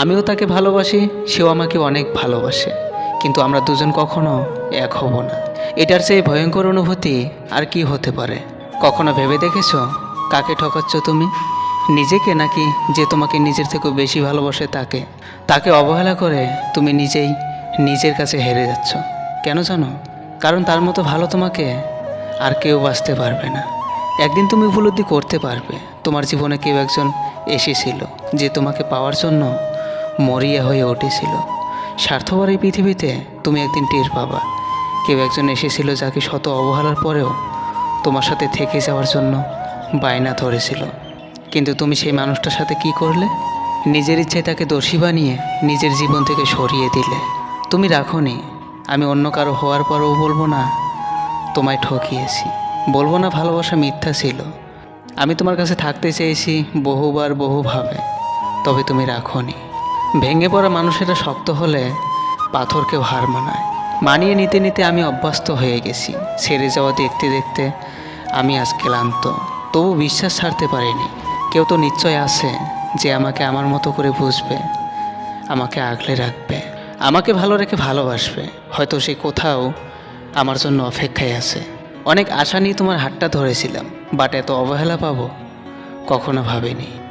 আমিও তাকে ভালোবাসি, সেও আমাকে অনেক ভালোবাসে। কিন্তু আমরা দুজন কখনো এক হব না। এটার চেয়ে ভয়ঙ্কর অনুভূতি আর কি হতে পারে? কখনো ভেবে দেখেছ কাকে ঠকাচ্ছ তুমি? নিজেকে নাকি যে তোমাকে নিজের থেকেও বেশি ভালোবাসে তাকে? তাকে অবহেলা করে তুমি নিজেই নিজের কাছে হেরে যাচ্ছ। কেন জানো? কারণ তার মতো ভালো তোমাকে আর কেউ বাঁচতে পারবে না। একদিন তুমি উপলব্ধি করতে পারবে। তোমার জীবনে কেউ একজন এসেছিল যে তোমাকে পাওয়ার জন্য মরিয়া হয়ে উঠেছিল। স্বার্থপর এই পৃথিবীতে তুমি একদিন টের পাবা। কেউ একজন এসেছিল যাকে শত অবহেলার পরেও তোমার সাথে থেকে যাওয়ার জন্য বায়না ধরেছিল। কিন্তু তুমি সেই মানুষটার সাথে কি করলে? নিজের ইচ্ছায় তাকে দোষী বানিয়ে নিজের জীবন থেকে সরিয়ে দিলে। তুমি রাখোনি, আমি অন্য কারও হওয়ার পরেও বলব না, তোমায় ঠকিয়েছি। বলব না ভালোবাসা মিথ্যা ছিল। আমি তোমার কাছে থাকতে চেয়েছি বহুবার বহুভাবে, তবে তুমি রাখোনি। ভেঙে পড়া মানুষেরা শক্ত হলে পাথরকেও হার মানায়। মানিয়ে নিতে নিতে আমি অভ্যস্ত হয়ে গেছি। ছেড়ে যাওয়া দেখতে দেখতে আমি আজ ক্লান্ত। তবু বিশ্বাস ছাড়তে পারিনি। কেউ তো নিশ্চয় আছে যে আমাকে আমার মতো করে বুঝবে, আমাকে আগলে রাখবে, আমাকে ভালো রেখে ভালোবাসবে। হয়তো সে কোথাও আমার জন্য অপেক্ষায় আছে। অনেক আশা নিয়ে তোমার হাতটা ধরেছিলাম বাট এত অবহেলা পাবো কখনো ভাবিনি।